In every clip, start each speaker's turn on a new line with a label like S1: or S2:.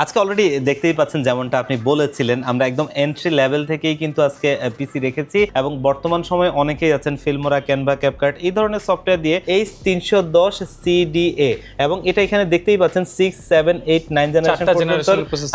S1: আজকে অলরেডি দেখতেই পাচ্ছেন যেমনটা আপনি বলেছিলেন আমরা একদম এন্ট্রি লেভেল থেকেই কিন্তু আজকে পিসি রেখেছি এবং বর্তমান সময়ে অনেকেই আছেন ফিল্মোরা ক্যানভা ক্যাপকার্ট এই ধরনের সফটওয়্যার দিয়ে এইচ তিনশো দশ সিডিএ এবং এটা এখানে দেখতেই পাচ্ছেন six seven eight nine generation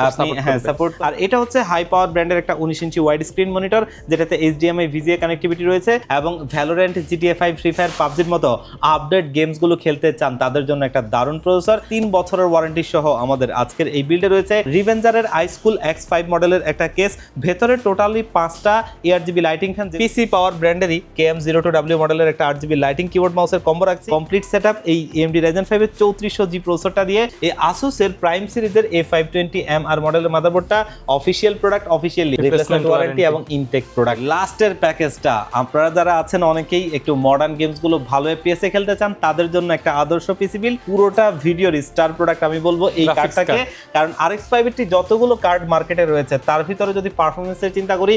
S1: আপনি হ্যাঁ সাপোর্ট আর এটা হচ্ছে হাই পাওয়ার ব্র্যান্ডের একটা উনিশ ইঞ্চি ওয়াইড স্ক্রিন মনিটর যেটাতে এইচডিএমআই ভিজিএ কানেক্টিভিটি রয়েছে এবং Valorant GTA five Free Fire পাবজির মতো আপডেট গেমসগুলো খেলতে চান তাদের জন্য একটা দারুণ প্রসেসর তিন বছরের ওয়ারেন্টি সহ আমাদের আজকের এই বিল্ডে রয়েছে রিভেঞ্জারের আই স্কুল এক্স ফাইভ মডেলের একটা কেস ভেতরে টোটালি পাঁচটা R GB lighting fan PC power ব্র্যান্ডেরই K M zero two W মডেলের একটা আট জিবি লাইটিং কিবোর্ড মাউসের কম্বো রাখছি। কমপ্লিট সেট আপ এই এমডি রাইজেন ফাইভের চৌত্রিশশো জি প্রসেসরটা দিয়ে। এই আসুসের প্রাইম সিরিজের A five twenty M R মডেলের মাদারবোর্ডটা official product officially replacement warranty এবং ইনটেক প্রোডাক্ট লাস্টের প্যাকেজটা আপনারা যারা আছেন অনেকেই একটু মডার্ন গেমসগুলো ভালো এপিএসে খেলতে চান তাদের জন্য একটা আদর্শ পিসি বিল পুরোটা ভিডিওর স্টার প্রোডাক্ট আমি বলব এই কার্ডটাকে কারণ আরএক্স ফাইভ এইটটি যতগুলো কার্ড মার্কেটে রয়েছে তার ভিতরে যদি পারফরমেন্সের চিন্তা করি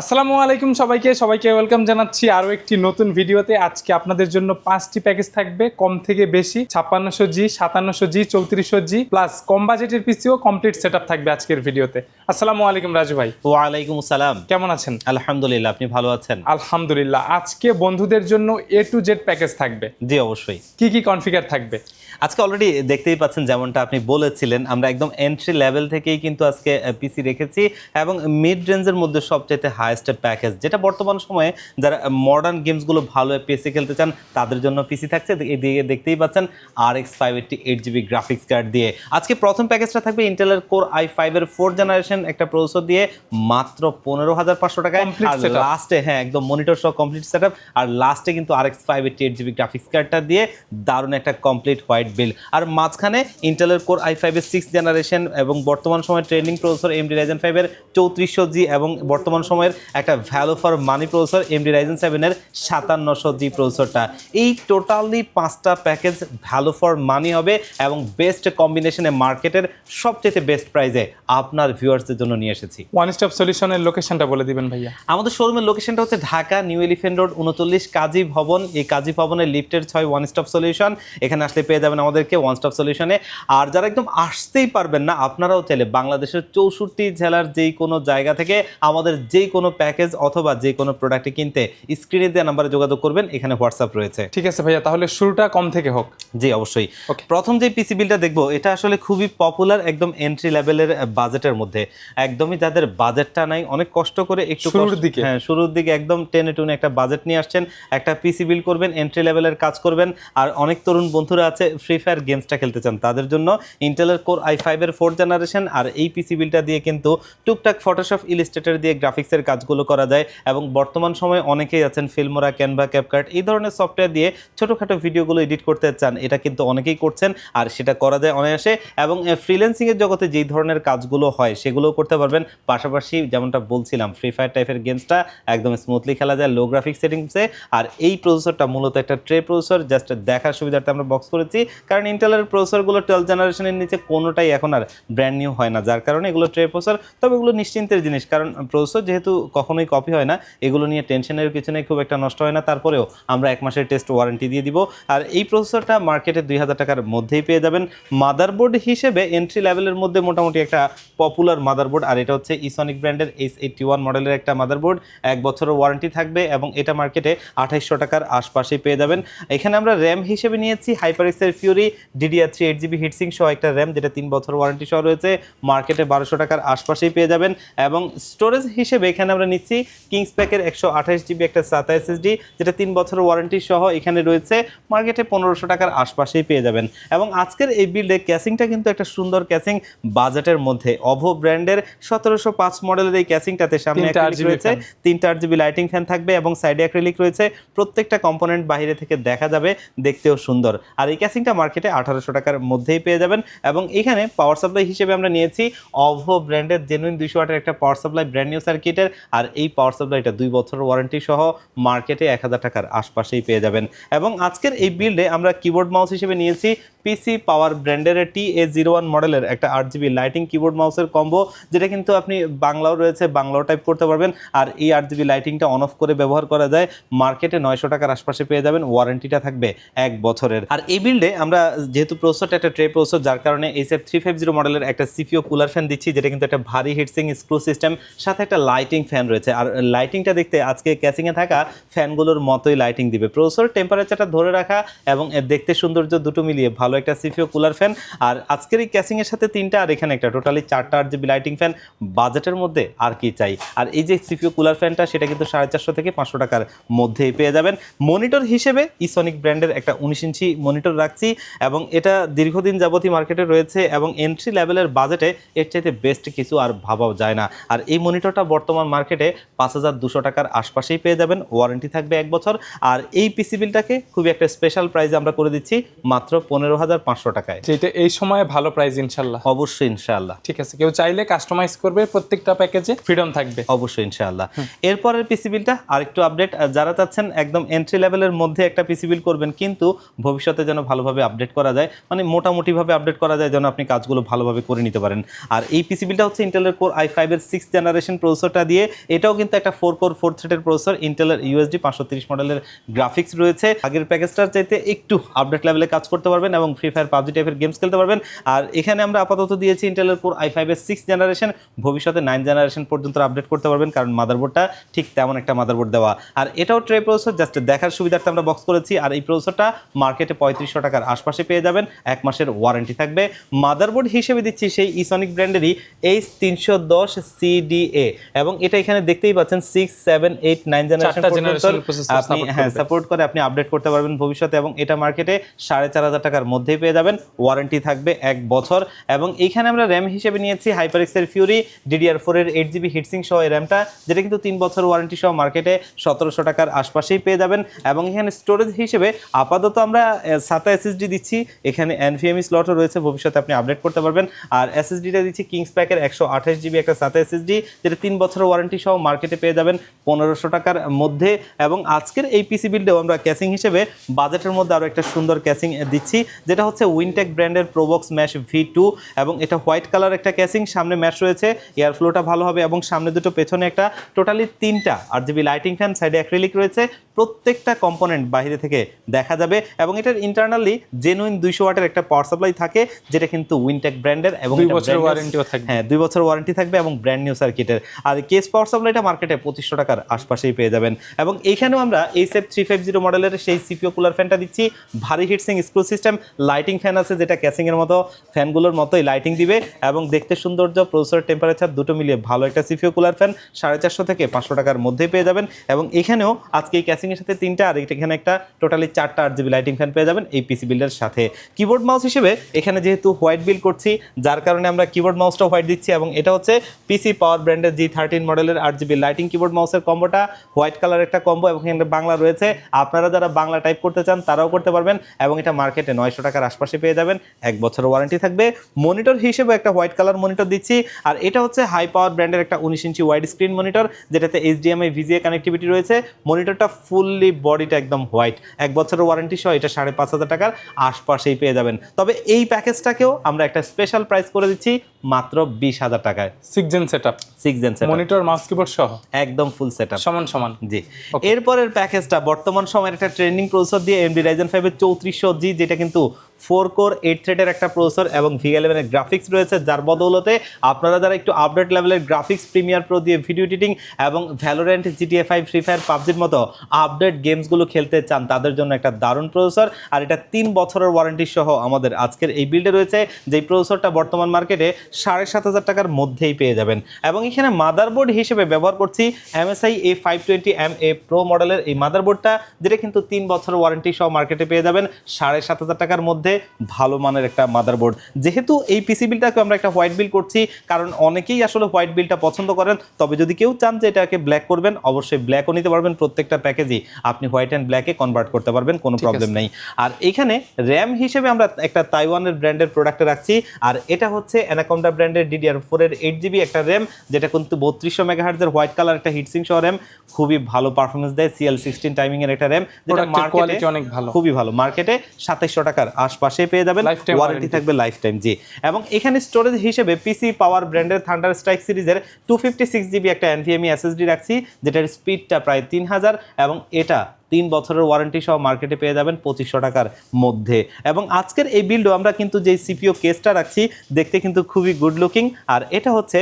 S2: আসসালামু আলাইকুম সবাইকে সবাইকে ওয়েলকাম জানাচ্ছি আরও একটি নতুন ভিডিওতে। আজকে আপনাদের জন্য পাঁচটি প্যাকেজ থাকবে কম থেকে বেশি ছাপ্পান্নশো জি সাতান্নশো জি চৌত্রিশশো জি প্লাস কম বাজেটের পিসিও কমপ্লিট সেট থাকবে আজকের ভিডিওতে। আসসালামু আলাইকুম রাজু ভাই।
S1: ওয়ালাইকুম আসসালাম।
S2: কেমন আছেন?
S1: আলহামদুলিল্লাহ আপনি ভালো আছেন?
S2: আলহামদুলিল্লাহ। আজকে বন্ধুদের জন্য এ টু জেড প্যাকেজ থাকবে।
S1: জি অবশ্যই।
S2: কি কি কনফিগার থাকবে?
S1: আজকে অলরেডি দেখতেই পাচ্ছেন যেমনটা আপনি বলেছিলেন আমরা একদম এন্ট্রি লেভেল থেকেই কিন্তু আজকে পিসি রেখেছি এবং মিড রেঞ্জের মধ্যে সবচাইতে হাইয়েস্ট প্যাকেজ। যেটা বর্তমান সময়ে যারা মডার্ন গেমসগুলো ভালো পিসি খেলতে চান তাদের জন্য পিসি থাকছে। এদিকে দেখতেই পাচ্ছেন R X five eighty eight GB graphics card দিয়ে। আজকে প্রথম প্যাকেজটা থাকবে ইন্টেলের কোর আই ফাইভের ফোর জেনারেশন একটা প্রসেসর দিয়ে মাত্র পনেরো হাজার পাঁচশো টাকায়। আর লাস্টে হ্যাঁ একদম মনিটর সহ কমপ্লিট সেট আর লাস্টে কিন্তু R X five eighty eight GB graphics কার্ডটা দিয়ে দারুণ একটা কমপ্লিট হোয়াইট বিল আর মাঝখানে ইন্টেলের কোর আই ফাইভের সিক্স জেনারেশন এবং বর্তমান সময়ের ট্রেন্ডিং প্রসেসর এমডি রাইজেন ফাইভের চৌত্রিশশো জি এবং বর্তমান সময়ের একটা value for money processor AMD Ryzen সেভেনের সাতান্নশো জি প্রসেসরটা এই টোটালি পাঁচটা প্যাকেজ ভ্যালু ফর মানি হবে এবং বেস্ট কম্বিনেশনে মার্কেটের সবচেয়ে বেস্ট প্রাইজে আপনার ভিউয়ার্সদের জন্য নিয়ে এসেছি।
S2: ওয়ান স্টপ সলিউশনের লোকেশনটা বলে দিবেন ভাইয়া।
S1: আমাদের শোরুমের লোকেশনটা হচ্ছে ঢাকা নিউ এলিফেন্ট রোড উনচল্লিশ কাজী ভবন। এই কাজী ভবনের লিফটের ছয় ওয়ান স্টপ সলিউশন এখানে আসলে পেয়ে যাবেন আমাদেরকে ওয়ান স্টপ সলিউশনে আর যারা একদম আসতেই পারবেন না আপনারাও চাইলে বাংলাদেশের চৌষট্টি জেলার যেই কোনো জায়গা থেকে আমাদের যেই কোনো প্যাকেজ অথবা যে কোনো প্রোডাক্টে কিনতে স্ক্রিনে দেওয়া নাম্বারে যোগাযোগ করবেন এখানে হোয়াটসঅ্যাপ রয়েছে।
S2: ঠিক আছে ভাইয়া তাহলে শুরুটা কম থেকে হোক।
S1: জি অবশ্যই। প্রথম যে পিসি বিলটা দেখব এটা আসলে খুবই পপুলার একদম এন্ট্রি লেভেলের বাজেটের মধ্যে। একদমই যাদের বাজেটটা নাই অনেক কষ্ট করে একটু
S2: শুরুর দিকে।
S1: হ্যাঁ শুরুর দিকে একদম টেনে টুনে একটা বাজেট নিয়ে আসছেন একটা পিসি বিল করবেন এন্ট্রি লেভেলের কাজ করবেন আর অনেক তরুণ বন্ধুরা আছে ফ্রি ফায়ার গেমসটা খেলতে চান তাদের জন্য ইন্টেলের কোর আই ফাইভের ফোর্থ জেনারেশন আর এই পিসি বিলটা দিয়ে কিন্তু টুকটাক ফটোশপ ইলিস্ট্রেটর দিয়ে গ্রাফিক্সের কাজগুলো করা যায় এবং বর্তমান সময়ে অনেকেই আছেন ফিল্মোরা, ক্যানভা, ক্যাপকার্ট এই ধরনের সফটওয়্যার দিয়ে ছোটোখাটো ভিডিওগুলো এডিট করতে চান। এটা কিন্তু অনেকেই করছেন আর সেটা করা যায় অনায়াসে এবং ফ্রিল্যান্সিংয়ের জগতে যেই ধরনের কাজগুলো হয় সেগুলোও করতে পারবেন। পাশাপাশি যেমনটা বলছিলাম ফ্রি ফায়ার টাইপের গেমসটা একদম স্মুথলি খেলা যায় লো গ্রাফিক সেটিংসে আর এই প্রসেসরটা মূলত একটা ট্রে প্রসেসর জাস্ট দেখার সুবিধার্থে আমরা বক্স করেছি। কারণ ইন্টেলের প্রসেসরগুলো টুয়েলভ জেনারেশনের নিচে কোনোটাই এখন আর ব্র্যান্ড নিউ হয় না। যার কারণে এগুলো ট্রে প্রসেসর তবে এগুলো নিশ্চিন্তের জিনিস। কারণ প্রসেসর যেহেতু কখনোই কপি হয় না। এগুলো নিয়ে টেনশনের কিছু নেই, খুব একটা নষ্ট হয় না। তারপরেও আমরা এক মাসের টেস্ট ওয়ারেন্টি দিয়ে দিব। আর এই প্রসেসরটা মার্কেটে দুই হাজার টাকার মধ্যেই পেয়ে যাবেন। মাদারবোর্ড হিসেবে এন্ট্রি লেভেলের মধ্যে মোটামুটি একটা পপুলার মাদারবোর্ড আর এটা হচ্ছে ইসনিক ব্র্যান্ডের এইচ এইটটি ওয়ান মডেলের একটা মাদারবোর্ড এক বছরের ওয়ারেন্টি থাকবে এবং এটা মার্কেটে আঠাইশশো টাকার আশপাশেই পেয়ে যাবেন। এখানে আমরা র্যাম হিসেবে নিয়েছি হাইপারেক্সের Fury DDR three eight GB heatsink সহ একটা র্যাম যেটা তিন বছর ওয়ারেন্টি সহ রয়েছে। মার্কেটে বারোশো টাকার আশপাশেই পেয়ে যাবেন। এবং স্টোরেজ হিসেবে এখানে আমরা নিচ্ছি কিংস প্যাকের একশো আঠাশ জিবি একটা সাতা এসএসডি যেটা তিন বছরের ওয়ারেন্টি সহ এখানে রয়েছে। মার্কেটে পনেরোশো টাকার আশপাশেই পেয়ে যাবেন। এবং আজকের এই বিল্ডে ক্যাসিংটা কিন্তু একটা সুন্দর ক্যাসিং বাজেটের মধ্যে। অভো ব্র্যান্ডের সতেরোশো পাঁচ মডেলের এই ক্যাসিংটাতে সামনে রয়েছে। তিনটা আট জিবি লাইটিং ফ্যান থাকবে এবং সাইডে অ্যাক্রিলিক রয়েছে। প্রত্যেকটা কম্পোনেন্ট বাইরে থেকে দেখা যাবে দেখতেও সুন্দর। আর এই ক্যাসিংটা মার্কেটে আঠারোশো টাকার মধ্যেই পেয়ে যাবেন। এবং এখানে পাওয়ার সাপ্লাই হিসেবে আমরা নিয়েছি অভো ব্র্যান্ডের জেনুইন দুইশো ওয়াটের একটা পাওয়ার সাপ্লাই ব্র্যান্ড নিউ সার্কিটের আর এই পাওয়ার সাপ্লাইটা দুই বছর ওয়ারেন্টি সহ মার্কেটে এক হাজার টাকার আশপাশেই পেয়ে যাবেন। এবং আজকের এই বিল্ডে আমরা কিবোর্ড মাউস হিসেবে নিয়েছি পিসি পাওয়ার ব্র্যান্ডের টি এ জিরো ওয়ান মডেলের একটা আট জিবি লাইটিং কিবোর্ড মাউসের কম্বো যেটা কিন্তু আপনি বাংলাও রয়েছে, বাংলাও টাইপ করতে পারবেন। আর এই আট জিবি লাইটিংটা অন অফ করে ব্যবহার করা যায় মার্কেটে নয়শো টাকার আশপাশে পেয়ে যাবেন ওয়ারেন্টিটা থাকবে এক বছরের। আর এই বিল্ডে আমরা যেহেতু প্রসেসরটা একটা ট্রে প্রসেসর যার কারণে H F three five zero মডেলের একটা সিপিও কুলার ফ্যান দিচ্ছি, যেটা কিন্তু একটা ভারী হিটসিং স্ক্রু সিস্টেম সাথে একটা লাইটিং ফ্যান রয়েছে। আর লাইটিংটা দেখতে আজকে ক্যাসিংয়ে থাকা ফ্যানগুলোর মতোই লাইটিং দিবে। প্রসেসর টেম্পারেচারটা ধরে রাখা এবং দেখতে সৌন্দর্য দুটো মিলিয়ে ভালো একটা সিপিও কুলার ফ্যান আর আজকের এই ক্যাসিংয়ের সাথে তিনটা আর এখানে একটা। টোটালি চারটা আট জিবি লাইটিং ফ্যান বাজেটের মধ্যে আর কি চাই। আর এই যে সিপিও কুলার ফ্যানটা সেটা কিন্তু সাড়ে চারশো থেকে পাঁচশো টাকার মধ্যেই পেয়ে যাবেন। মনিটর হিসেবে ইসনিক ব্র্যান্ডের একটা উনিশ ইঞ্চি মনিটর রাখছি এবং এটা দীর্ঘদিন যাবতীয় মার্কেটে রয়েছে এবং এন্ট্রি লেভেলের বাজেটে এর চাইতে বেস্ট কিছু আর ভাবাও যায় না। আর এই মনিটরটা বর্তমান মার্কেটে পাঁচ হাজার দুশো টাকার আশপাশেই পেয়ে যাবেন। ওয়ারেন্টি থাকবে এক বছর। আর এই পিসি বিলটাকে খুবই একটা স্পেশাল প্রাইজে আমরা করে দিচ্ছি মাত্র পনেরো হাজার পাঁচশো টাকায়।
S2: যেটা এই সময় ভালো প্রাইস ইনশাল্লাহ।
S1: অবশ্যই ইনশাআল্লাহ
S2: ঠিক আছে কেউ চাইলে কাস্টমাইজ করবে প্রত্যেকটা প্যাকেজে ফ্রিডম থাকবে।
S1: অবশ্যই ইনশাআল্লাহ এরপরের পিসি বিলটা আরেকটু আপডেট যারা চাচ্ছেন একদম এন্ট্রি লেভেলের মধ্যে একটা পিসি বিল করবেন কিন্তু ভবিষ্যতে যেন ভালোভাবে আপডেট করা যায় মানে মোটামুটিভাবে আপডেট করা যায় যেন আপনি কাজগুলো ভালোভাবে করে নিতে পারেন। আর এই পিসি বিলটা হচ্ছে ইন্টেলের কোর আই ফাইভের সিক্স জেনারেশন প্রসেসরটা দিয়ে এটাও কিন্তু একটা ফোর কোর, ফোর থ্রেডের প্রসেসর ইন্টেলের ইউএসডি পাঁচশো মডেলের গ্রাফিক্স রয়েছে। আগের প্যাকেজটার চাইতে একটু আপডেট লেভেলে কাজ করতে পারবেন এবং ফ্রি ফায়ার পাবজি টাইপের গেমস খেলতে পারবেন। আর এখানে আমরা আপাতত দিয়েছি ইন্টেলের কোর আই ফাইভের সিক্স জেনারেশন ভবিষ্যতে নাইন জেনারেশন পর্যন্ত আপডেট করতে পারবেন, কারণ মাদারবোর্ডটা ঠিক তেমন একটা মাদারবোর্ড দেওয়া। আর এটাও ট্রে প্রসেসর জাস্ট দেখার সুবিধার্থে আমরা বক্স করেছি, আর এই প্রসেসরটা মার্কেটে পঁয়ত্রিশশো টাকার আশপাশে পেয়ে যাবেন, এক মাসের ওয়ারেন্টি থাকবে। মাদারবোর্ড হিসেবে দিচ্ছি সেই ইসনিক ব্র্যান্ডেরই এইচ তিনশো দশ সিডিএ এবং এটা এখানে দেখতেই পাচ্ছেন six seven eight nine generation
S2: processor
S1: আপনি হ্যাঁ সাপোর্ট করে আপনি আপডেট করতে পারবেন ভবিষ্যতে এবং এটা মার্কেটে সাড়ে চার হাজার টাকার মধ্যেই পেয়ে যাবেন। ওয়ারেন্টি থাকবে এক বছর এবং এইখানে আমরা র্যাম হিসেবে নিয়েছি হাইপারএক্সের ফিউরি ডিডিআর ফোরের এইট জিবি হিটসিং সহ এই র্যামটা যেটা কিন্তু তিন বছর ওয়ারেন্টি সহ মার্কেটে সতেরোশো টাকার আশপাশেই পেয়ে যাবেন এবং এখানে স্টোরেজ হিসেবে আপাতত আমরা সাতা এসএসডি দিচ্ছি। এখানে এনভিএমই স্লটও রয়েছে ভবিষ্যতে আপনি আপডেট করতে পারবেন। আর এসএসডিটা দিচ্ছি কিংস প্যাকের একশো আঠাশ জিবি একটা সাতা এসএসডি যেটা তিন বছর ওয়ারেন্টি সহ মার্কেটে পেয়ে যাবেন পনেরোশো টাকার মধ্যে। এবং আজকের এই পিসি বিল্ডেও আমরা ক্যাসিং হিসেবে বাজেটের মধ্যে আরও একটা সুন্দর ক্যাসিং দিচ্ছি, যেটা হচ্ছে উইনটেক ব্র্যান্ডের প্রোবক্স ম্যাশ ভি টু এবং এটা হোয়াইট কালার একটা ক্যাসিং সামনে ম্যাশ রয়েছে এয়ার ফ্লোটা ভালো হবে এবং সামনে দুটো পেছনে একটা টোটালি তিনটা আর জিবি লাইটিং ফ্যান সাইডে অ্যাক্রিলিক রয়েছে প্রত্যেকটা কম্পোনেন্ট বাইরে থেকে দেখা যাবে এবং এটার ইন্টারনালি জেনুইন দুইশো ওয়াটের একটা পাওয়ার সাপ্লাই থাকে যেটা কিন্তু উইনটেক ব্র্যান্ডের এবং
S2: দুই
S1: new-
S2: ওয়ারেন্টিও থাকবে।
S1: হ্যাঁ দুই বছর ওয়ারেন্টি থাকবে এবং ব্র্যান্ড নিউ সার্কিটের আর কেস পাওয়ার সাপ্লাইটা মার্কেটে পঁচিশশো টাকার আশপাশেই পেয়ে যাবেন। এবং এইখানেও আমরা এই সেফ থ্রি ফাইভ জিরো মডেলের সেই সিপিও কুলার ফ্যানটা দিচ্ছি। ভারী heatsink screw system lighting fan আছে যেটা ক্যাসিংয়ের মতো ফ্যানগুলোর মতোই লাইটিং দিবে এবং দেখতে সৌন্দর্য প্রসেসর টেম্পারেচার দুটো মিলিয়ে ভালো একটা সিপিও কুলার ফ্যান সাড়ে চারশো থেকে পাঁচশো টাকার মধ্যেই পেয়ে যাবেন। এবং এখানেও আজকে এই ক্যাসিংয়ের সাথে তিনটা, আর এখানে একটা টোটালি চারটা আট জিবি লাইটিং ফ্যান পেয়ে যাবেন এই পিসি বিল্ডের সাথে। কিবোর্ড মাউস হিসেবে এখানে যেহেতু হোয়াইট বিল করছি, যার কারণে আমরা কিবোর্ড মাউসটা হোয়াইট দিচ্ছি এবং এটা হচ্ছে পিসি পাওয়ার ব্র্যান্ডের জি থার্টিন মডেলের আট জিবি লাইটিং কিবোর্ড মাউসের কম্বোটা হোয়াইট কালার একটা কম্বো এবং এখানে বাংলা রয়েছে। আপনারা যারা বাংলা টাইপ করতে চান, তারাও করতে পারবেন এবং এটা মার্কেটে নয়শো টাকার আশপাশে পেয়ে যাবেন। এক বছরের ওয়ারেন্টি থাকবে। মনিটর হিসেবে একটা হোয়াইট কালার মনিটর দিচ্ছি, আর এটা হচ্ছে হাই পাওয়ার ব্র্যান্ডের একটা উনিশ ইঞ্চি ওয়াইড স্ক্রিন মনিটর যেটাতে এইচডিএমআই ভিজিএ কানেক্টিভিটি রয়েছে। মনিটরটা ফুললি বডিটা একদম হোয়াইট। এক বছরের ওয়ারেন্টি সহ এটা সাড়ে পাঁচ হাজার টাকার আশপাশেই পেয়ে যাবেন। তবে এই প্যাকেজটাকেও আমরা একটা স্পেশাল প্রাইস করে দিচ্ছি মাত্র বিশ হাজার টাকায়।
S2: Six gen set up
S1: six gen
S2: monitor mouse keyboard সহ?
S1: একদম ফুল সেট আপ
S2: সমান সমান।
S1: জি। এরপরের প্যাকেজটা বর্তমান সময়ের একটা ট্রেন্ডিং প্রসেসর দিয়ে এমডি রাইজেন ফাইভের চৌত্রিশশো জি যেটা কিন্তু ফোর কোর এইট থ্রেডের একটা প্রসেসর এবং ভি ইলেভেনের গ্রাফিক্স রয়েছে। যার বদৌলতে আপনারা যারা একটু আপডেট লেভেলের গ্রাফিক্স প্রিমিয়ার প্রো দিয়ে ভিডিও এডিটিং এবং Valorant GTA five free fire পাবজির মতো আপডেট গেমসগুলো খেলতে চান, তাদের জন্য একটা দারুণ প্রসেসর আর এটা তিন বছরের ওয়ারেন্টি সহ আমাদের আজকের এই বিল্ডে রয়েছে, যেই প্রসেসরটা বর্তমান মার্কেটে সাড়ে সাত হাজার টাকার মধ্যেই পেয়ে যাবেন। এবং এখানে মাদারবোর্ড হিসেবে ব্যবহার করছি MSI A five twenty M A pro মডেলের এই মাদারবোর্ডটা যেটা কিন্তু তিন বছরের ওয়ারেন্টি সহ মার্কেটে পেয়ে যাবেন, সাড়ে সাত হাজার টাকার মধ্যে মধ্যে ভালো মানের একটা মাদারবোর্ড যেহেতু এই পিসি বিলটাকে আমরা একটা হোয়াইট বিল করছি কারণ অনেকেই আসলে হোয়াইট বিলটা পছন্দ করেন তবে যদি কেউ চান যে এটাকে ব্ল্যাক করবেন অবশ্যই ব্ল্যাকও নিতে পারবেন প্রত্যেকটা প্যাকেজই আপনি হোয়াইট অ্যান্ড ব্ল্যাকে কনভার্ট করতে পারবেন কোনো প্রবলেম নেই। আর এখানে র্যাম হিসেবে আমরা একটা তাইওয়ানের ব্র্যান্ডের প্রোডাক্টে রাখছি আর এটা হচ্ছে অ্যানাকোন্ডা ব্র্যান্ডের ডিডিআর ফোরের এইট জিবি একটা র্যাম যেটা কিন্তু বত্রিশশো মেগাহার্জের হোয়াইট কালার একটা হিটসিং সহ র্যাম খুবই ভালো পারফরমেন্স দেয় সিএল সিক্সটিন টাইমিং এর একটা র্যাম যেটা মার্কেটে
S2: অনেক ভালো।
S1: খুবই ভালো। মার্কেটে সাতাইশশো টাকার আশপাশে পেয়ে যাবেন। ওয়ারেন্টি থাকবে লাইফ টাইম জি। এবং এখানে স্টোরেজ হিসেবে পিসি পাওয়ার ব্র্যান্ডের থান্ডার স্ট্রাইক সিরিজের টু ফিফটি সিক্স জিবি একটা এনভিএমই এসএসডি রাখছি যেটার স্পিডটা প্রায় তিন হাজার এবং এটা তিন বছরের ওয়ারেন্টি সহ মার্কেটে পেয়ে যাবেন পঁচিশশো টাকার মধ্যে। এবং আজকের এই বিল্ডও আমরা কিন্তু যে সিপিও কেসটা রাখছি দেখতে কিন্তু খুবই গুড লুকিং আর এটা হচ্ছে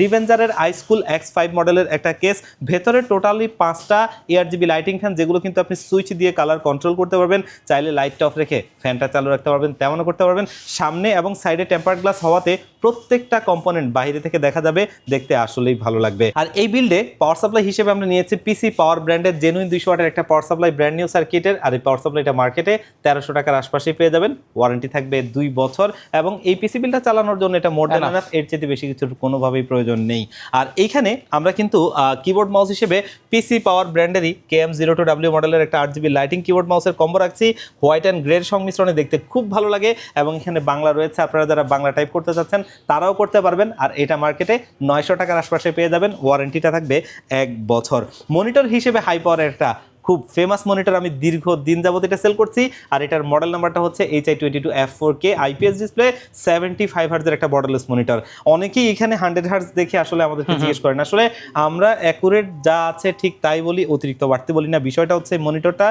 S1: রিভেঞ্জারের আই স্কুল এক্স ফাইভ মডেলের একটা কেস ভেতরে টোটালি পাঁচটা এয়ার জিবি লাইটিং ফ্যান যেগুলো কিন্তু আপনি সুইচ দিয়ে কালার কন্ট্রোল করতে পারবেন। চাইলে লাইটটা অফ রেখে ফ্যানটা চালু রাখতে পারবেন তেমনও করতে পারবেন। সামনে এবং সাইডে টেম্পার গ্লাস হওয়াতে প্রত্যেকটা কম্পোনেন্ট বাইরে থেকে দেখা যাবে দেখতে আসলেই ভালো লাগবে। আর এই বিল্ডে পাওয়ার সাপ্লাই হিসেবে আমরা নিয়েছি পিসি পাওয়ার ব্র্যান্ডের জেনুইন দুইশো ওয়াটের একটা পাওয়ার সাপ্লাই ব্র্যান্ড নিউ সার্কিটের আর এই পাওয়ার সাপ্লাইটা মার্কেটে তেরোশো টাকার আশপাশেই পেয়ে যাবেন। ওয়ারেন্টি থাকবে দুই বছর। এবং এই পিসি বিলটা চালানোর জন্য এটা মোর দেন এর চেয়ে বেশি কিছুর কোনোভাবেই প্রয়োজন নেই। আর এইখানে আমরা কিন্তু কিবোর্ড মাউস হিসেবে PC power ব্র্যান্ডেরই K M zero two W মডেলের একটা আট জিবি লাইটিং কিবোর্ড মাউসের কম্বো রাখছি। হোয়াইট অ্যান্ড গ্রের সংমিশ্রণে দেখতে খুব ভালো লাগে এবং এখানে বাংলা রয়েছে। আপনারা যারা বাংলা টাইপ করতে চাচ্ছেন, তারাও করতে পারবেন। আর এটা মার্কেটে নয়শো টাকার আশপাশে পেয়ে যাবেন। ওয়ারেন্টিটা থাকবে এক বছর। মনিটর হিসেবে হাই পাওয়ার একটা খুব ফেমাস মনিটর আমি দীর্ঘ দিন যাবত এটা সেল করছি। আর এটার মডেল নাম্বারটা হচ্ছে H I twenty two F four K IPS display seventy five হার্জের একটা বর্ডারলেস মনিটর অনেকেই এখানে হান্ড্রেড হার্জ দেখে আসলে আমাদেরকে জিজ্ঞেস করেন আসলে আমরা অ্যাকুরেট যা আছে ঠিক তাই বলি অতিরিক্ত বাড়তে বলি না। বিষয়টা হচ্ছে মনিটরটা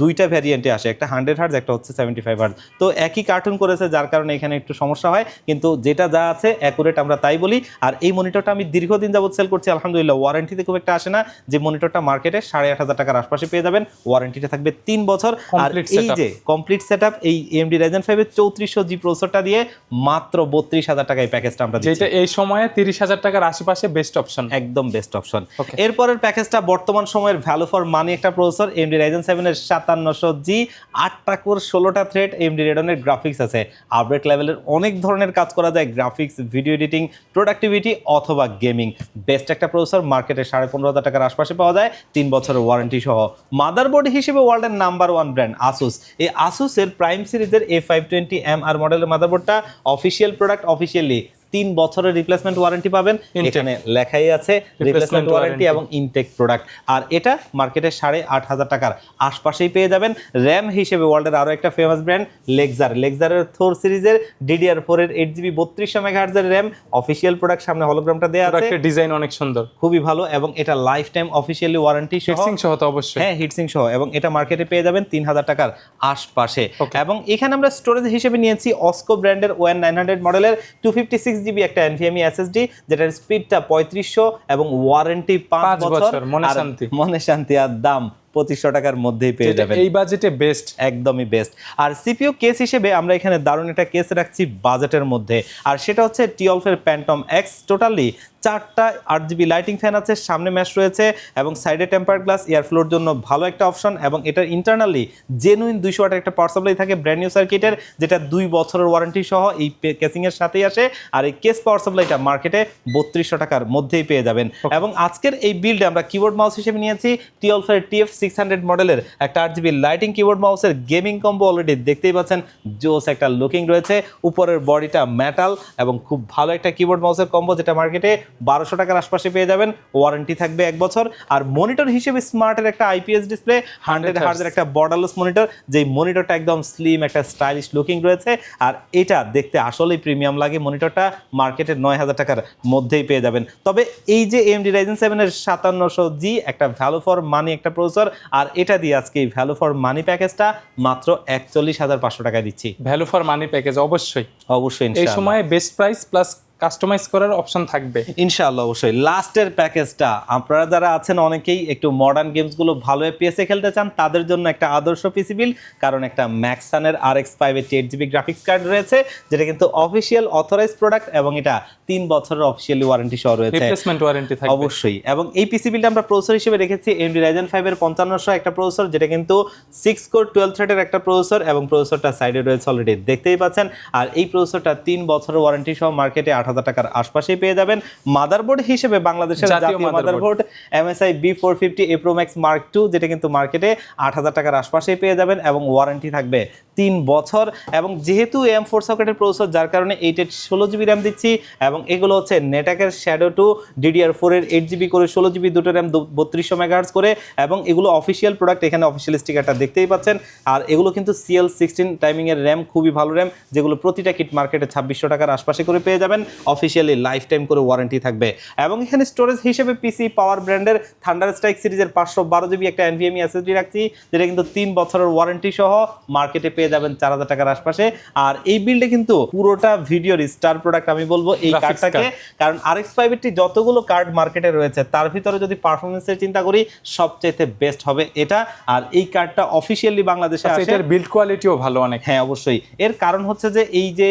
S1: দুইটা ভ্যারিয়েন্টে আসে একটা হান্ড্রেড হার্জ একটা হচ্ছে সেভেন্টি ফাইভ হার্জ তো একই কার্টুন করেছে যার কারণে এখানে একটু সমস্যা হয়। কিন্তু যেটা যা আছে অ্যাকুরেট আমরা তাই বলি। আর এই মনিটরটা আমি দীর্ঘদিন যাবত সেল করছি আলহামদুলিল্লাহ ওয়ারেন্টিতে খুব একটা আসে না। যে মনিটরটা মার্কেটে সাড়ে আট হাজার টাকার আশপাশে পেয়ে যাবেন ওয়ারেন্টিটা থাকবে তিন বছর। আর এই যে কমপ্লিট সেট আপ এই এমডি রাইজেন ফাইভের চৌত্রিশশো জি প্রসেসরটা দিয়ে মাত্র বত্রিশ হাজার টাকায় প্যাকেজটা আমরা
S2: যেটা এই সময়ে তিরিশ হাজার টাকার আশেপাশে বেস্ট অপশন
S1: একদম বেস্ট অপশন এরপরের প্যাকেজটা বর্তমান সময়ের ভ্যালু ফর মানি একটা প্রসেসর এমডি রাইজেন সেভেনের সাতান্নশো জি আটটা কোর ষোলোটা থ্রেড এমডি রেডনের গ্রাফিক্স আছে। আপডেট লেভেলের অনেক ধরনের কাজ করা যায় গ্রাফিক্স ভিডিও এডিটিং প্রোডাক্টিভিটি অথবা গেমিং বেস্ট একটা প্রসেসর মার্কেটে সাড়ে পনেরো হাজার টাকার আশপাশে পাওয়া যায় তিন বছরের ওয়ারেন্টি সহ। মাদারবোর্ড হিসেবে ওয়ার্ল্ডের নাম্বার ওয়ান ব্র্যান্ড আসুস এই আসুসের প্রাইম সিরিজের A five twenty M R মডেলের মাদারবোর্ডটা অফিসিয়াল প্রোডাক্ট অফিসিয়ালি তিন বছরের রিপ্লেসমেন্ট ওয়ারেন্টি পাবেন। এখানে লেখাই আছে রিপ্লেসমেন্ট ওয়ারেন্টি এবং ইনটেক প্রোডাক্ট আর এটা মার্কেটে সাড়ে আট হাজার টাকার আশপাশেই পেয়ে যাবেন। র্যাম হিসেবে ওয়ার্ল্ডের আরও একটা ফেমাস ব্র্যান্ড লেগজার লেগজারের থোর সিরিজের ডিডিআর ফোর এর এইট জিবি বত্রিশশো মেগাহার্জের র্যাম অফিসিয়াল প্রোডাক্ট সামনে হলোগ্রামটা দেওয়া আছে।
S2: ডিজাইন অনেক সুন্দর।
S1: খুবই ভালো এবং এটা লাইফ টাইম অফিসিয়ালি ওয়ারেন্টি সহ
S2: ফিক্সিং সহ তো অবশ্যই।
S1: হ্যাঁ হিটসিং সহ এবং এটা মার্কেটে পেয়ে যাবেন তিন হাজার টাকার আশপাশে। এবং এখানে আমরা স্টোরেজ হিসেবে নিয়েছি অস্কো ব্র্যান্ডের ওয়ান নাইন হান্ড্রেড মডেলের টু ফিফটি সিক্স জিবি একটা এনভিএমই এসএসডি যেটার স্পিডটা পঁয়ত্রিশশো এবং ওয়ারেন্টি পাঁচ বছর।
S2: মনে শান্তি।
S1: মনে শান্তি আর দাম পঁচিশশো টাকার মধ্যেই পেয়ে
S2: যাবে
S1: যাবেন।
S2: এই বাজেটে বেস্ট
S1: একদমই বেস্ট আর সিপিও কেস হিসেবে আমরা এখানে দারুণ একটা কেস রাখছি বাজেটের মধ্যে। আর সেটা হচ্ছে টিওলফের প্যান্টম এক্স টোটালি চারটা আট জিবি লাইটিং ফ্যান আছে সামনে ম্যাশ রয়েছে এবং সাইডে টেম্পার গ্লাস এয়ার ফ্লোর জন্য ভালো একটা অপশন এবং এটার ইন্টারনালি জেনুইন দুইশো ওয়াটের একটা পাওয়ার সাপ্লাই থাকে ব্র্যান্ড নিউ সার্কিটের যেটা দুই বছরের ওয়ারেন্টি সহ এই কেসিংয়ের সাথেই আসে আর এই কেস পাওয়ার সাপ্লাইটা মার্কেটে বত্রিশশো টাকার মধ্যেই পেয়ে যাবেন। এবং আজকের এই বিল্ডে আমরা কিবোর্ড মাউস হিসেবে নিয়েছি টিঅলফের টিএফ সিক্স হান্ড্রেড মডেলের একটা আট জিবি লাইটিং কিবোর্ড মাউসের গেমিং কম্বো অলরেডি দেখতেই পাচ্ছেন জোস একটা লুকিং রয়েছে উপরের বডিটা মেটাল এবং খুব ভালো একটা কিবোর্ড মাউসের কম্বো যেটা মার্কেটে বারোশো টাকার আশপাশে পেয়ে যাবেন। ওয়ারেন্টি থাকবে এক বছর। আর মনিটর হিসেবে স্মার্টের একটা আইপিএস ডিসপ্লে হান্ড্রেড। হার্জের একটা বর্ডারলেস মনিটর যেই মনিটরটা একদম স্লিম একটা স্টাইলিশ লুকিং রয়েছে। আর এটা দেখতে আসলেই প্রিমিয়াম লাগে মনিটরটা মার্কেটে নয় হাজার টাকার মধ্যেই পেয়ে যাবেন। তবে এই যে এমডি রাইজেন সেভেনের সাতান্নশো জি একটা ভ্যালু ফর মানি একটা প্রসেসর আর এটা দিয়ে আজকে এই ভ্যালু ফর মানি প্যাকেজটা মাত্র একচল্লিশ হাজার পাঁচশো টাকায় দিচ্ছি।
S2: ভ্যালু ফর মানি প্যাকেজ অবশ্যই।
S1: অবশ্যই
S2: এই। সময়ে বেস্ট প্রাইস প্লাস কাস্টমাইজ করার অপশন থাকবে।
S1: ইনশাআল্লাহ অবশ্যই। লাস্টের প্যাকেজটা আপনারা যারা আছেন অনেকেই একটু মডার্ন গেমসগুলো ভালো এপিএসে খেলতে চান তাদের জন্য একটা আদর্শ পিসি বিল কারণ একটা ম্যাক্সানের R X five eight eight GB graphics card রয়েছে যেটা কিন্তু অফিসিয়াল অথরাইজ প্রোডাক্ট এবং এটা তিন বছরের অফিসিয়ালি ওয়ারেন্টি সহ রয়েছে।
S2: রিপ্লেসমেন্ট ওয়ারেন্টি থাকবে।
S1: অবশ্যই। এবং এই পিসি বিলটা আমরা প্রসেসর হিসেবে রেখেছি এমডি রাইজেন ফাইভ এর পঞ্চান্নশো একটা প্রসেসর যেটা কিন্তু সিক্স কোর টুয়েলভ থ্রেডের একটা প্রসেসর এবং প্রসেসরটা সাইডে রয়েছে অলরেডি দেখতেই পাচ্ছেন আর এই প্রসেসরটা তিন বছরের ওয়ারেন্টি সহ মার্কেটে আট হাজার টাকার আশপাশেই পেয়ে যাবেন মাদারবোর্ড হিসেবে বাংলাদেশের
S2: জাতীয়।
S1: Motherboard MSI B four fifty A pro max mark two যেটা কিন্তু মার্কেটে আট হাজার টাকার আশপাশেই পেয়ে যাবেন এবং ওয়ারেন্টি থাকবে তিন বছর এবং যেহেতু এম ফোর সকেটের প্রসেসর যার কারণে এইট এইট ষোলো জিবি র্যাম দিচ্ছি এবং এগুলো হচ্ছে নেটাকের শ্যাডো টু ডিডিআর ফোরের এইট জিবি করে, ষোলো জিবি দুটো র্যাম বত্রিশশো মেগাহার্স করে এবং এগুলো অফিসিয়াল প্রোডাক্ট এখানে অফিসিয়াল স্টিকারটা দেখতেই পাচ্ছেন। আর এগুলো কিন্তু সিএল সিক্সটিন টাইমিংয়ের র্যাম খুবই ভালো র্যাম যেগুলো প্রতিটা কিট মার্কেটে ছাব্বিশশো টাকার আশপাশে করে পেয়ে যাবেন অফিসিয়ালি লাইফ টাইম করে ওয়ারেন্টি থাকবে। এবং এখানে স্টোরেজ হিসেবে পিসি পাওয়ার ব্র্যান্ডের থান্ডার স্ট্রাইক সিরিজের পাঁচশো বারো জিবি একটা এনভিএমই এসএসডি রাখছি, যেটা কিন্তু তিন বছরের ওয়ারেন্টি সহ মার্কেটে পেয়ে যাবেন চার হাজার টাকার আশপাশে। আর এই বিল্ডে কিন্তু পুরোটা ভিডিওর স্টার প্রোডাক্ট আমি বলব এই কার্ডটাকে কারণ আর এক্স ফাইভ যতগুলো কার্ড মার্কেটে রয়েছে তার ভিতরে যদি পারফরমেন্সের চিন্তা করি সবচাইতে বেস্ট হবে এটা। আর এই কার্ডটা অফিসিয়ালি বাংলাদেশে
S2: আচ্ছা,
S1: আসে।
S2: এটার বিল্ড কোয়ালিটিও ভালো অনেক।
S1: হ্যাঁ অবশ্যই। এর কারণ হচ্ছে যে এই যে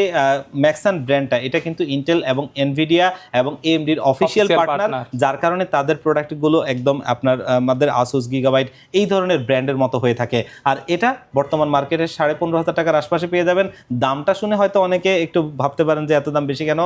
S1: ম্যাক্সান ব্র্যান্ডটা এটা কিন্তু ইন্টেল এবং এনভিডিয়া এবং এএমডির অফিসিয়াল পার্টনার যার কারণে তাদের প্রোডাক্টগুলো একদম আপনার আমাদের আসুস গিগাবাইট এই ধরনের ব্র্যান্ডের মতো হয়ে থাকে। আর এটা বর্তমান মার্কেটে সাড়ে পনেরো হাজার টাকার আশপাশে পেয়ে যাবেন। দামটা শুনে হয়তো অনেকে একটু ভাবতে পারেন যে এত দাম বেশি কেন?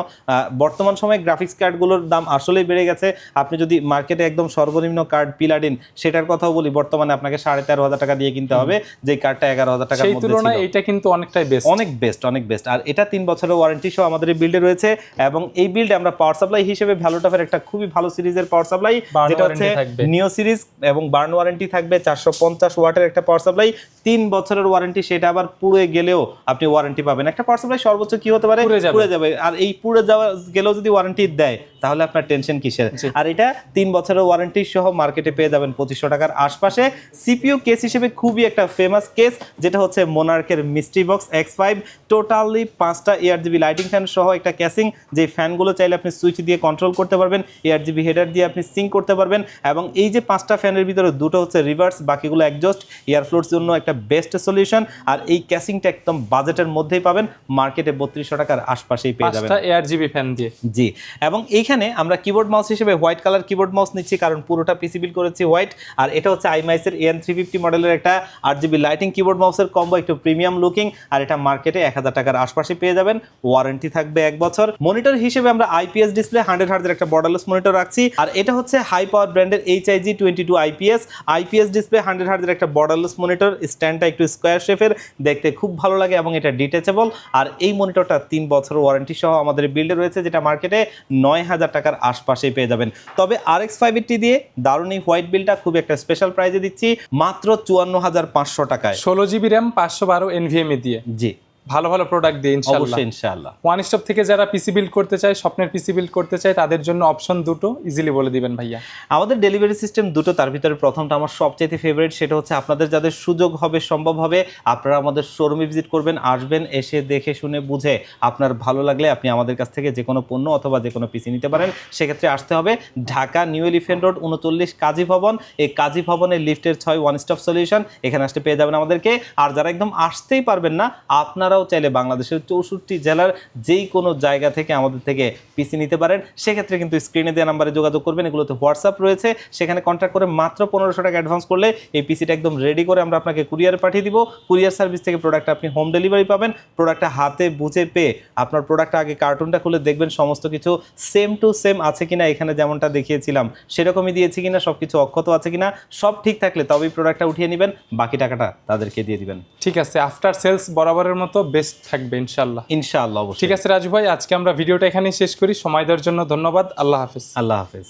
S1: বর্তমান সময়ে গ্রাফিক্স কার্ডগুলোর দাম আসলেই বেড়ে গেছে। আপনি যদি মার্কেটে একদম সর্বনিম্ন কার্ড পিলাডিন সেটার কথাও বলি বর্তমানে আপনাকে সাড়ে তেরো হাজার টাকা দিয়ে কিনতে হবে যে কার্ডটা এগারো হাজার টাকার মধ্যে
S2: তুলনায় এটা কিন্তু অনেকটাই বেস্ট
S1: অনেক বেস্ট অনেক বেস্ট আর এটা তিন বছরের ওয়ারেন্টি সহ আমাদের এই বিল্ডে রয়েছে এবং এই বিল্ডে আমরা পাওয়ার সাপ্লাই হিসেবে ভ্যালুটপের একটা খুবই ভালো সিরিজের পাওয়ার সাপ্লাই যেটা হচ্ছে। নিও সিরিজ এবং বার্ন ওয়ারেন্টি থাকবে। চারশো পঞ্চাশ ওয়াটের একটা পাওয়ার সাপ্লাই তিন বছরের ওয়ারেন্টি সেটা আবার পুড়ে গেলেও আপনি ওয়ারেন্টি পাবেন। একটা পাওয়ার সাপ্লাই সর্বোচ্চ কি হতে পারে?
S2: পুড়ে যাবে।
S1: আর এই পুড়ে যাওয়া গেলেও যদি ওয়ারেন্টি দেয় তাহলে আপনার টেনশন কিসের? আর এটা তিন বছরের ওয়ারেন্টি সহ মার্কেটে পেয়ে যাবেন পঁচিশশো টাকার আশপাশে। সিপিইউ কেস হিসেবে খুবই একটা ফেমাস কেস যেটা হচ্ছে মোনার্কের mystery box X five totally পাঁচটা এয়ার জিবি লাইটিং ফ্যান সহ একটা ক্যাসিং যে ফ্যানগুলো চাইলে আপনি সুইচ দিয়ে কন্ট্রোল করতে পারবেন এয়ার জিবি হেডার দিয়ে আপনি সিঙ্ক করতে পারবেন এবং এই যে পাঁচটা ফ্যানের ভিতরে দুটো হচ্ছে রিভার্স বাকিগুলো একজস্ট এয়ারফ্লোর জন্য একটা বেস্ট সলিউশন আর এই ক্যাসিংটা একদম বাজেটের মধ্যেই পাবেন। মার্কেটে বত্রিশশো টাকার আশপাশেই পেয়ে যাবেন।
S2: এয়ার জিবি ফ্যান দিয়ে।
S1: জি এবং এইখানে আমরা কিবোর্ড মাউস হিসেবে হোয়াইট কালার কিবোর্ড মাউস নিচ্ছি কারণ পুরোটা পিসি বিল করেছি হোয়াইট আর এটা হচ্ছে আইমাইসের এন থ্রি ফিফটি মডেলের একটা আট জিবি লাইটিং কিবোর্ড মাউসের কম্বো একটু প্রিমিয়াম লুকিং আর এটা মার্কেটে এক হাজার টাকার আশপাশে পেয়ে যাবেন। ওয়ারেন্টি থাকবে এক বছর। মনিটর হিসেবে আমরা আইপিএস ডিসপ্লে হান্ড্রেড হার্জের একটা বর্ডারলেস মনিটর রাখছি। আর এটা হচ্ছে হাই পাওয়ার ব্র্যান্ডের H IG twenty two IPS IPS display hundred হার্জের একটা বর্ডারলেস মনিটর স্ট্যান্ডটা একটু স্কোয়ার শেপের দেখতে খুব ভালো লাগে এবং এটা ডিটেচেবল আর এই মনিটরটা তিন বছর ওয়ারেন্টি সহ আমাদের বিল্ডে রয়েছে যেটা মার্কেটে নয় হাজার টাকার আশপাশেই পেয়ে যাবেন। তবে আর এক্স ফাইভ এইটটি দিয়ে দারুণ এই হোয়াইট বিলটা খুব একটা স্পেশাল প্রাইজে দিচ্ছি মাত্র চুয়ান্ন হাজার পাঁচশো টাকায়।
S2: ষোলো জিবি র্যাম পাঁচশো বারো এনভিএমএ দিয়ে।
S1: জি।
S2: ভালো ভালো প্রোডাক্ট দিয়ে ইনশাল্লাহ
S1: অবশ্যই ইনশাআল্লাহ।
S2: ওয়ান স্টপ থেকে যারা পিসি বিল্ড করতে চায় স্বপ্নের পিসি বিল্ড করতে চায় তাদের জন্য অপশন দুটো ইজিলি বলে দিবেন ভাইয়া।
S1: আমাদের ডেলিভারি সিস্টেম দুটো তার ভিতরে প্রথমটা আমার সবচেয়ে ফেভারিট সেটা হচ্ছে আপনাদের যাদের সুযোগ হবে সম্ভব হবে আপনারা আমাদের শোরুমে ভিজিট করবেন আসবেন এসে দেখে শুনে বুঝে আপনার ভালো লাগলে আপনি আমাদের কাছ থেকে যে কোনো পণ্য অথবা যে কোনো পিসি নিতে পারেন। সেক্ষেত্রে আসতে হবে ঢাকা নিউ এলিফেন্ট রোড উনচল্লিশ কাজী ভবন। এই কাজী ভবনের লিফটের ছয় ওয়ান স্টপ সলিউশন এখানে আসতে পেয়ে যাবেন আমাদেরকে। আর যারা একদম আসতেই পারবেন না আপনারাও চাইলে বাংলাদেশের চৌষট্টি জেলার যেই কোনো জায়গা থেকে আমাদের থেকে পিসি নিতে পারেন। সেক্ষেত্রে কিন্তু স্ক্রিনে দেওয়া নাম্বারে যোগাযোগ করবেন। এগুলোতে হোয়াটসঅ্যাপ রয়েছে। সেখানে কন্ট্যাক্ট করে মাত্র পনেরোশো টাকা অ্যাডভান্স করলে এই পিসিটা একদম রেডি করে আমরা আপনাকে কুরিয়ারে পাঠিয়ে দিব। কুরিয়ার সার্ভিস থেকে প্রোডাক্ট আপনি হোম ডেলিভারি পাবেন। প্রোডাক্টটা হাতে বুঝে পেয়ে আপনার প্রোডাক্টটা আগে কার্টুনটা খুলে দেখবেন। সমস্ত কিছু সেম টু সেম আছে কিনা এখানে যেমনটা দেখিয়েছিলাম, সেরকমই দিয়েছি কিনা সব কিছু অক্ষত আছে কিনা, সব ঠিক থাকলে তবেই প্রোডাক্টটা উঠিয়ে নেবেন। বাকি টাকাটা তাদেরকে দিয়ে দিবেন।
S2: ঠিক আছে আফটার সেলস বরাবরের মতো বেস্ট থাকবে ইনশাল্লাহ
S1: ইনশাআল্লাহ অবশ্যই।
S2: ঠিক আছে রাজু ভাই আজকে আমরা ভিডিওটা এখানেই শেষ করি। সময় দেওয়ার জন্য ধন্যবাদ। আল্লাহ হাফেজ।
S1: আল্লাহ হাফেজ।